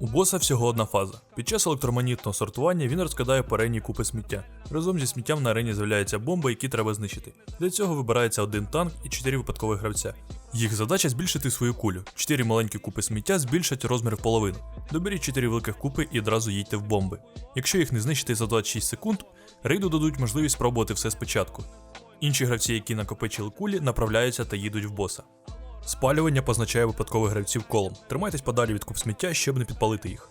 У боса всього одна фаза. Під час електромагнітного сортування він розкидає передні купи сміття. Разом зі сміттям на арені з'являються бомби, які треба знищити. Для цього вибирається один танк і 4 випадкових гравця. Їх задача збільшити свою кулю. 4 маленькі купи сміття збільшать розмір в половину. Доберіть 4 великих купи і одразу їдьте в бомби. Якщо їх не знищити за 26 секунд, рейду дадуть можливість спробувати все спочатку. Інші гравці, які накопичили кулі, направляються та їдуть в боса. Спалювання позначає випадкових гравців колом. Тримайтесь подалі від куп сміття, щоб не підпалити їх.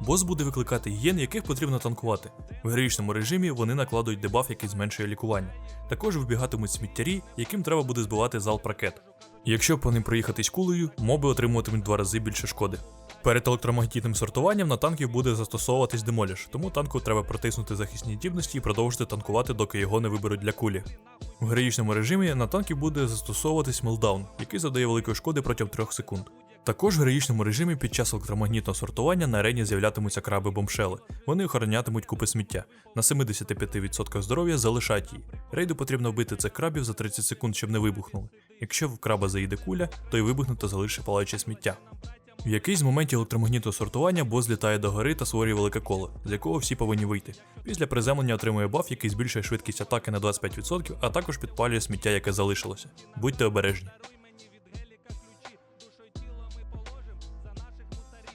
Бос буде викликати гієн, яких потрібно танкувати. В героїчному режимі вони накладують дебаф, який зменшує лікування. Також вибігатимуть сміттярі, яким треба буде збивати залп ракет. Якщо по ним проїхатись кулею, моби отримуватимуть два рази більше шкоди. Перед електромагнітним сортуванням на танків буде застосовуватись демоліш, тому танку треба протиснути захисні здібності і продовжити танкувати, доки його не виберуть для кулі. В героїчному режимі на танків буде застосовуватись мелдаун, який завдає великої шкоди протягом 3 секунд. Також в героїчному режимі під час електромагнітного сортування на арені з'являтимуться краби бомшели. Вони охоронятимуть купи сміття. На 75% здоров'я залишать її. Рейду потрібно вбити цих крабів за 30 секунд, щоб не вибухнули. Якщо в краба заїде куля, то й вибухне та залишить палаюче сміття. В якийсь з моментів електромагнітного сортування бос злітає до гори та створює велике коло, з якого всі повинні вийти. Після приземлення отримує баф, який збільшує швидкість атаки на 25%, а також підпалює сміття, яке залишилося. Будьте обережні.